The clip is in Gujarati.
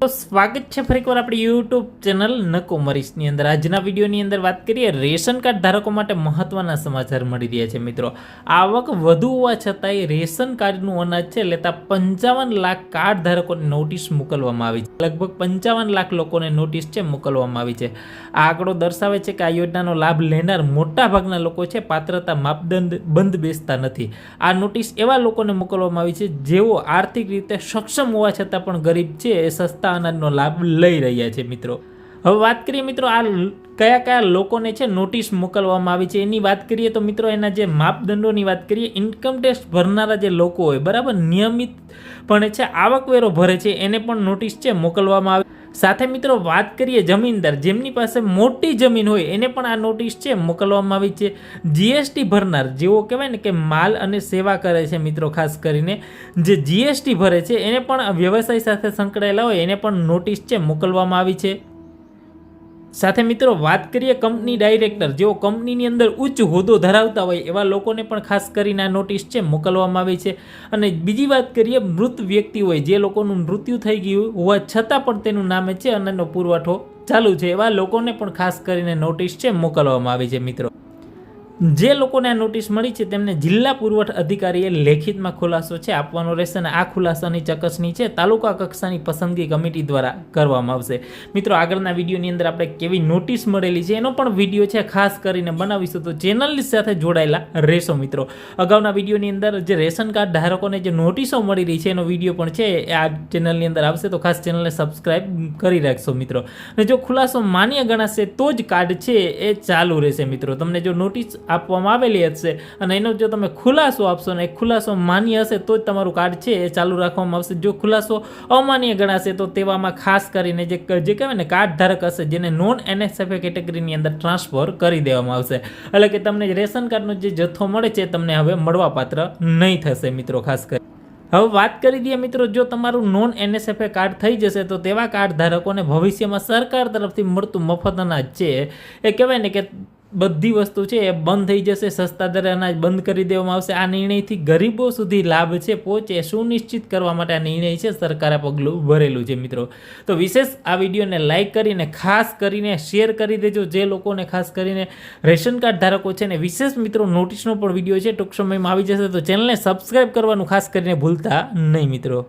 તો સ્વાગત છે ફરીકવાર આપણી યુટ્યુબ ચેનલ નકોમરીશની અંદર. આજના વિડીયોની અંદર વાત કરીએ, રેશન કાર્ડ ધારકો માટે મહત્ત્વના સમાચાર મળી રહ્યા છે મિત્રો. આવક વધુ હોવા છતાંય રેશન કાર્ડનું અનાજ છે, લેતા પંચાવન લાખ કાર્ડ ધારકોને નોટિસ મોકલવામાં આવી છે. લગભગ પંચાવન લાખ લોકોને નોટિસ છે, મોકલવામાં આવી છે. આ આંકડો દર્શાવે છે કે આ યોજનાનો લાભ લેનાર મોટા ભાગના લોકો છે, પાત્રતા માપદંડ બંધ બેસતા નથી. આ નોટિસ એવા લોકોને મોકલવામાં આવી છે જેઓ આર્થિક રીતે સક્ષમ હોવા છતાં પણ ગરીબ છે, એ સસ્તા અનાજનો લાભ લઈ રહ્યા છે મિત્રો. હવે વાત કરીએ મિત્રો, આ કયા કયા લોકોને છે નોટિસ મોકલવામાં આવી છે? એની વાત કરીએ તો મિત્રો, એના જે માપદંડોની વાત કરીએ ઇન્કમ ટેક્સ ભરનારા જે લોકો હોય, બરાબર? નિયમિતપણે છે આવકવેરો ભરે છે, એને પણ નોટિસ છે મોકલવામાં આવે. સાથે મિત્રો, વાત કરીએ જમીનદાર, જેમની પાસે મોટી જમીન હોય, એને પણ આ નોટિસ છે મોકલવામાં આવી છે. જીએસટી ભરનાર જેવો કહેવાય ને કે માલ અને સેવા કરે છે મિત્રો, ખાસ કરીને. જે જીએસટી ભરે છે, એને પણ વ્યવસાય સાથે સંકળાયેલા હોય, એને પણ નોટિસ છે મોકલવામાં આવી છે. સાથે મિત્રો વાત કરીએ કંપની ડાયરેક્ટર. જેઓ કંપનીની અંદર ઉચ્ચ હોદ્દો ધરાવતા હોય એવા લોકોને પણ ખાસ કરીને આ નોટિસ છે, મોકલવામાં આવી છે. અને બીજી વાત કરીએ મૃત વ્યક્તિ હોય, જે લોકોનું મૃત્યુ થઈ ગયું હોવા છતાં પણ તેનું નામે છે અને પુરવઠો ચાલુ છે. એવા લોકોને પણ ખાસ કરીને નોટિસ છે, મોકલવામાં આવી છે મિત્રો. જે લોકોને આ નોટિસ મળી છે તેમને જિલ્લા પુરવઠા અધિકારીએ લેખિતમાં ખુલાસો છે, આપવાનો રહેશે અને આ ખુલાસાની ચકાસણી છે તાલુકા કક્ષાની પસંદગી કમિટી દ્વારા કરવામાં આવશે. મિત્રો, આગળના વિડીયોની અંદર આપણે કેવી નોટિસ મળેલી છે એનો પણ વીડિયો છે, ખાસ કરીને બનાવીશું તો ચેનલની સાથે જોડાયેલા રહેશો મિત્રો. અગાઉના વિડીયોની અંદર જે રેશન કાર્ડ ધારકોને જે નોટિસો મળી રહી છે એનો વીડિયો પણ છે આ ચેનલની અંદર આવશે તો ખાસ ચેનલને સબસ્ક્રાઈબ કરી રાખશો મિત્રો. અને જો ખુલાસો માન્ય ગણાશે તો જ કાર્ડ છે, એ ચાલુ રહેશે મિત્રો. તમને જો નોટિસ આપવામાં આવેલી હશે અને એનો જો તમે ખુલાસો આપશો ને એ ખુલાસો માન્ય હશે, તો જ તમારું કાર્ડ છે, એ ચાલુ રાખવામાં આવશે. જો ખુલાસો અમાન્ય ગણાશે, તો તેવામાં ખાસ કરીને જે જે કહેવાય ને, કાર્ડ ધારક હશે, જેને નોન એનએસએફએ કેટેગરીની અંદર ટ્રાન્સફર કરી દેવામાં આવશે. એટલે કે તમને રેશન કાર્ડનો જે જથ્થો મળે છે તમને હવે મળવાપાત્ર નહીં થશે, મિત્રો, ખાસ કરી. હવે વાત કરી દઈએ, મિત્રો, જો તમારું નોન એનએસએફએ કાર્ડ થઈ જશે, તો તેવા કાર્ડ ધારકોને ભવિષ્યમાં સરકાર તરફથી મળતું મફત અનાજ છે એ કહેવાય ને કે બધી વસ્તુ છે એ બંધ થઈ જશે, સસ્તા દરે અનાજ બંધ કરી દેવામાં આવશે. આ નિર્ણયથી ગરીબો સુધી લાભ છે, પહોંચે સુનિશ્ચિત કરવા માટે આ નિર્ણય છે, સરકારે પગલું ભરેલું છે મિત્રો. તો વિશેષ આ વિડીયોને લાઇક કરીને, ખાસ કરીને શેર કરી દેજો જે લોકોને ખાસ કરીને રેશન કાર્ડ ધારકો છે ને, વિશેષ મિત્રો નોટિસનો પણ વીડિયો છે, ટૂંક સમયમાં આવી જશે. તો ચેનલને સબસ્ક્રાઈબ કરવાનું ખાસ કરીને ભૂલતા નહીં મિત્રો.